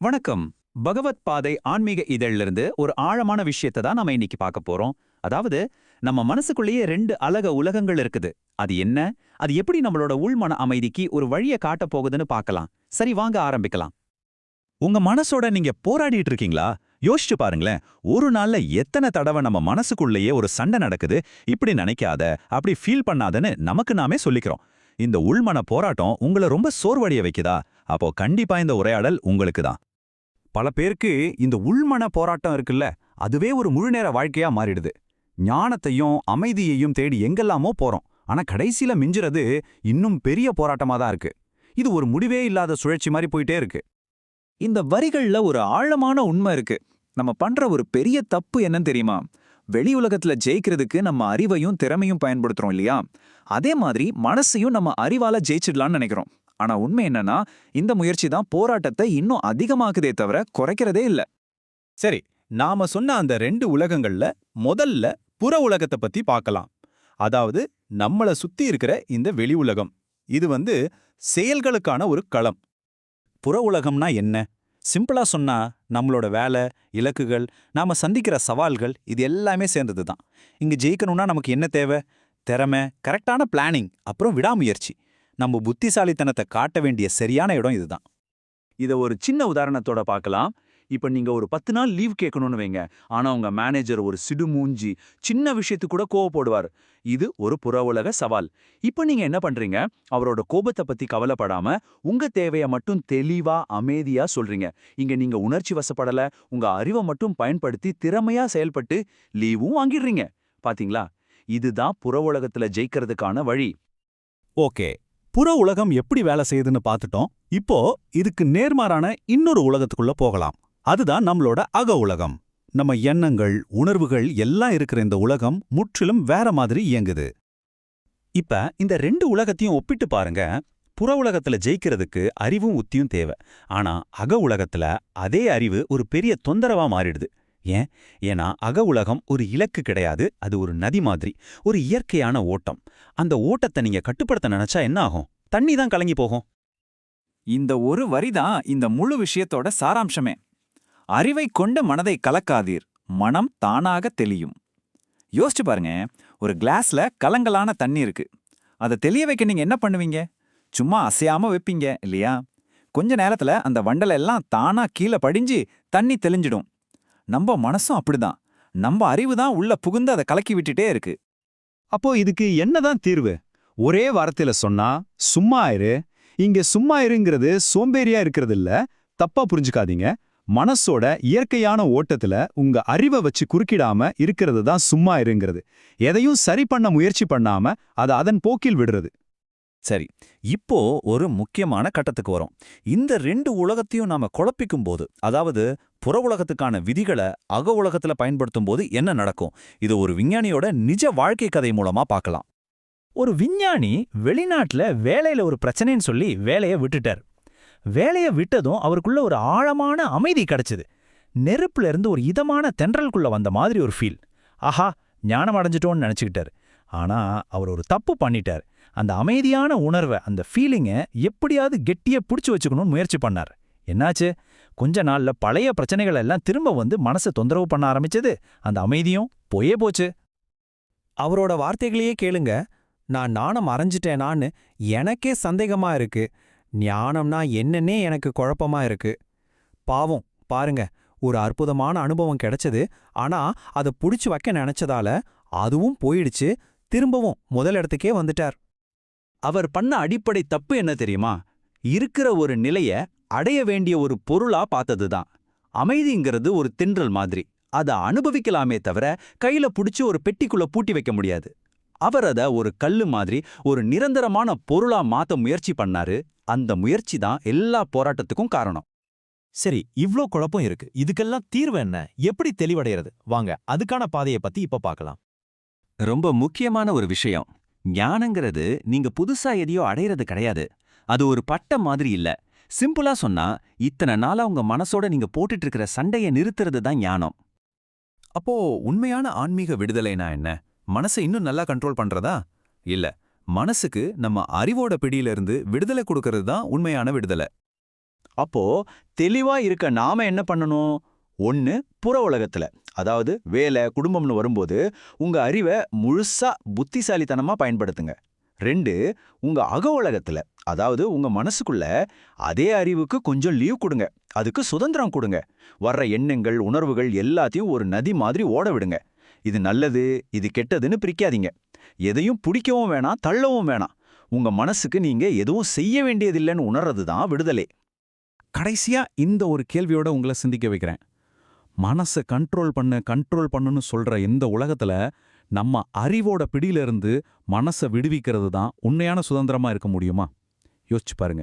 வணக்கம். பகவத் பாதை ஆன்மீக இதழிலிருந்து ஒரு ஆழமான விஷயத்தை தான் நாம இன்னைக்கு பார்க்க போறோம். அதாவது நம்ம மனசுக்குள்ளேயே ரெண்டு அழக உலகங்கள் இருக்குது. அது என்ன? அது எப்படி நம்மளோட உள்மன அமைதிக்கு ஒரு வழியை காட்டப் போகுதுன்னு பார்க்கலாம். சரி வாங்க ஆரம்பிக்கலாம். உங்க மனசோட நீங்க போராடிட்டு இருக்கீங்களா? யோசிச்சு பாருங்களேன். ஒரு நாள்ல எத்தனை தடவை நம்ம மனசுக்குள்ளேயே ஒரு சண்டை நடக்குது? இப்படி நினைக்காத அப்படி ஃபீல் பண்ணாதன்னு நமக்கு நாமே சொல்லிக்கிறோம். இந்த உள்மன போராட்டம் உங்களை ரொம்ப சோர்வடைய வைக்குதா? அப்போ கண்டிப்பா இந்த உரையாடல் உங்களுக்கு தான் பல பேருக்கு இந்த உள்மன போராட்டம் இருக்குல்ல அதுவே ஒரு முழுநேர வாழ்க்கையா மாறிடுது. ஞானத்தையும் அமைதியையும் தேடி எங்கெல்லாமோ போறோம். ஆனா கடைசியில மிஞ்சுறது இன்னும் பெரிய போராட்டமா தான் இருக்கு. இது ஒரு முடிவே இல்லாத சுழற்சி மாதிரி போயிட்டே இருக்கு. இந்த வரிகள்ல ஒரு ஆழமான உண்மை இருக்கு. நம்ம பண்ற ஒரு பெரிய தப்பு என்னன்னு தெரியுமா? வெளி உலகத்துல ஜெயிக்கிறதுக்கு நம்ம அறிவையும் திறமையும் பயன்படுத்துறோம் இல்லையா? அதே மாதிரி மனசையும் நம்ம அறிவால ஜெயிச்சிடலாம்னு நினைக்கிறோம். ஆனா உண்மை என்னன்னா இந்த முயற்சி தான் போராட்டத்தை இன்னும் அதிகமாக்குதே தவிர குறைக்கிறதே இல்ல. சரி நாம சொன்ன அந்த ரெண்டு உலகங்கள்ல முதல்ல புற உலகத்தை பத்தி பார்க்கலாம். அதாவது நம்மள சுத்தி இருக்கிற இந்த வெளி உலகம். இது வந்து செயல்களுக்கான ஒரு களம். புற உலகம்னா என்ன? சிம்பிளா சொன்னா நம்மளோட வேலை இலக்குகள் நாம சந்திக்கிற சவால்கள் இது எல்லாமே சேர்ந்தது தான் இங்க ஜெயிக்கணும்னா நமக்கு என்ன தேவை? திறமை கரெக்டான பிளானிங் அப்புறம் விடாமுயற்சி. நம்ம புத்திசாலித்தனத்தை காட்ட வேண்டிய சரியான இடம் இதுதான். இத ஒரு சின்ன உதாரணத்தோட பார்க்கலாம். இப்ப நீங்க ஒரு பத்து நாள் லீவ் கேட்கணும்னு வைங்க. ஆனா உங்க மேனேஜர் ஒரு சிடு மூஞ்சி சின்ன விஷயத்துக்கு கூட கோவப்படுவார். இது ஒரு புற உலக சவால். இப்ப நீங்க என்ன பண்றீங்க? அவரோட கோபத்தை பத்தி கவலைப்படாமல் உங்க தேவைய மட்டும் தெளிவா அமைதியா சொல்றீங்க. இங்க நீங்க உணர்ச்சி வசப்படல உங்க அறிவை மட்டும் பயன்படுத்தி திறமையா செயல்பட்டு லீவும் வாங்கிடுறீங்க. பாத்தீங்களா? இதுதான் புற உலகத்துல ஜெயிக்கிறதுக்கான வழி. ஓகே. புற உலகம் எப்படி வேலை செய்யுதுன்னு பார்த்துட்டோம். இப்போ இதுக்கு நேர்மாறான இன்னொரு உலகத்துக்குள்ள போகலாம். அதுதான் நம்மளோட அக உலகம். நம்ம எண்ணங்கள் உணர்வுகள் எல்லாம் இருக்கிற இந்த உலகம் முற்றிலும் வேற மாதிரி இயங்குது. இப்ப இந்த ரெண்டு உலகத்தையும் ஒப்பிட்டு பாருங்க. புற உலகத்துல ஜெயிக்கிறதுக்கு அறிவும் உத்தியும் தேவை. ஆனா அக உலகத்துல அதே அறிவு ஒரு பெரிய தொந்தரவா மாறிடுது. ஏன்? ஏன்னா அக உலகம் ஒரு இலக்கு கிடையாது அது ஒரு நதி மாதிரி ஒரு இயற்கையான ஓட்டம். அந்த ஓட்டத்தை நீங்க கட்டுப்படுத்த நினைச்சா என்ன ஆகும்? தண்ணி தான் கலங்கி போகும். இந்த ஒரு வரி தான் இந்த முழு விஷயத்தோட சாராம்சமே. அறிவை கொண்ட மனதை கலக்காதீர் மனம் தானாக தெளியும். யோசிச்சு பாருங்க ஒரு கிளாஸ்ல கலங்கலான தண்ணி இருக்கு. அதை தெளிய வைக்க நீங்க என்ன பண்ணுவீங்க? சும்மா அசையாம வைப்பீங்க இல்லையா? கொஞ்ச நேரத்துல அந்த வண்டலை எல்லாம் தானா கீழே படிஞ்சு தண்ணி தெளிஞ்சிடும். நம்ம மனசும் அப்படிதான். நம்ம அறிவு தான் உள்ள புகுந்து அதை கலக்கி விட்டுட்டே இருக்கு. அப்போ இதுக்கு என்னதான் தீர்வு? ஒரே வாரத்துல சொன்னா சும்மா ஆயிரு இங்க சும்மா இருங்கிறது சோம்பேறியா இருக்கிறது இல்ல தப்பா புரிஞ்சுக்காதீங்க. மனசோட இயற்கையான ஓட்டத்துல உங்க அறிவை வச்சு குறுக்கிடாம இருக்கிறது தான் சும்மா இருங்கிறது. எதையும் சரி பண்ண முயற்சி பண்ணாம அதை அதன் போக்கில் விடுறது. சரி இப்போ ஒரு முக்கியமான கட்டத்துக்கு வரும். இந்த ரெண்டு உலகத்தையும் நாம குழப்பிக்கும் போது அதாவது புற உலகத்துக்கான விதிகளை அக உலகத்துல பயன்படுத்தும் போது என்ன நடக்கும்? இது ஒரு விஞ்ஞானியோட நிஜ வாழ்க்கை கதை மூலமா பார்க்கலாம். ஒரு விஞ்ஞானி வெளிநாட்டுல வேலையில ஒரு பிரச்சனைன்னு சொல்லி வேலைய விட்டுட்டார். வேலைய விட்டதும் அவருக்குள்ள ஒரு ஆழமான அமைதி கிடைச்சது. நெருப்புல இருந்து ஒரு இதமான தென்றலுக்குள்ள வந்த மாதிரி ஒரு ஃபீல். ஆஹா ஞானம் அடைஞ்சிட்டோன்னு நினைச்சுக்கிட்டாரு. ஆனா அவர் ஒரு தப்பு பண்ணிட்டார். அந்த அமைதியான உணர்வை அந்த ஃபீலிங்கை எப்படியாவது கெட்டியை பிடிச்சி வச்சுக்கணும்னு முயற்சி பண்ணார். என்னாச்சு? கொஞ்ச நாள்ல பழைய பிரச்சனைகள் எல்லாம் திரும்ப வந்து மனசை தொந்தரவு பண்ண ஆரம்பிச்சது. அந்த அமைதியும் போயே போச்சு. அவரோட வார்த்தைகளையே கேளுங்க. நான் நாணம் அரைஞ்சிட்டேனான்னு எனக்கே சந்தேகமா இருக்கு. ஞானம்னா என்னன்னே எனக்கு குழப்பமா இருக்கு. பாவம் பாருங்க. ஒரு அற்புதமான அனுபவம் கிடைச்சது. ஆனா அதை புடிச்சு வைக்க நினைச்சதால அதுவும் போயிடுச்சு. திரும்பவும் முதல் இடத்துக்கே வந்துட்டார். அவர் பண்ண அடிப்படை தப்பு என்ன தெரியுமா? இருக்கிற ஒரு நிலைய அடைய வேண்டிய ஒரு பொருளா பார்த்ததுதான். அமைதிங்கிறது ஒரு தின்றல் மாதிரி. அதை அனுபவிக்கலாமே தவிர கையில புடிச்சு ஒரு பெட்டிக்குள்ள பூட்டி வைக்க முடியாது. அவர் அத ஒரு கல்லு மாதிரி ஒரு நிரந்தரமான பொருளா மாத்த முயற்சி பண்ணாரு. அந்த முயற்சி தான் எல்லா போராட்டத்துக்கும் காரணம். சரி இவ்ளோ குழப்பம் இருக்கு. இதுக்கெல்லாம் தீர்வு என்ன? எப்படி தெளிவடைகிறது வாங்க அதுக்கான பாதையை பத்தி இப்ப பார்க்கலாம். ரொம்ப முக்கியமான ஒரு விஷயம். ஞானங்கிறது நீங்க புதுசா எதையோ அடையிறது கிடையாது. அது ஒரு பட்டம் மாதிரி இல்ல. சிம்பிளா சொன்னா இத்தனை நாளா உங்க மனசோட நீங்க போட்டுட்டு இருக்கிற சண்டைய நிறுத்துறது தான் ஞானம். அப்போ உண்மையான ஆன்மீக விடுதலைனா என்ன? மனசை இன்னும் நல்லா கண்ட்ரோல் பண்றதா? இல்ல மனசுக்கு நம்ம அறிவோட பிடியிலிருந்து விடுதலை கொடுக்கறது தான் உண்மையான விடுதலை. அப்போ தெளிவா இருக்க நாம என்ன பண்ணணும்? ஒன்னு புற உலகத்துல அதாவது வேலை குடும்பம்னு வரும்போது உங்க அறிவை முழுசா புத்திசாலித்தனமா பயன்படுத்துங்க. ரெண்டு உங்க அக உலகத்துல அதாவது உங்க மனசுக்குள்ள அதே அறிவுக்கு கொஞ்சம் லீவ் கொடுங்க. அதுக்கு சுதந்திரம் கொடுங்க. வர்ற எண்ணங்கள் உணர்வுகள் எல்லாத்தையும் ஒரு நதி மாதிரி ஓட விடுங்க. இது நல்லது இது கெட்டதுன்னு பிரிக்காதீங்க. எதையும் பிடிக்கவும் வேணாம் தள்ளவும் வேணாம். உங்க மனசுக்கு நீங்க எதுவும் செய்ய வேண்டியதில்லைன்னு உணர்றது தான் விடுதலை. கடைசியா இந்த ஒரு கேள்வியோட உங்களை சிந்திக்க வைக்கிறேன். மனசை கண்ட்ரோல் பண்ண கண்ட்ரோல் பண்ணுன்னு சொல்ற இந்த உலகத்துல நம்ம அறிவோட பிடியிலிருந்து மனசை விடுவிக்கிறது தான் உண்மையான சுதந்திரமா இருக்க முடியுமா? யோசிச்சு பாருங்க.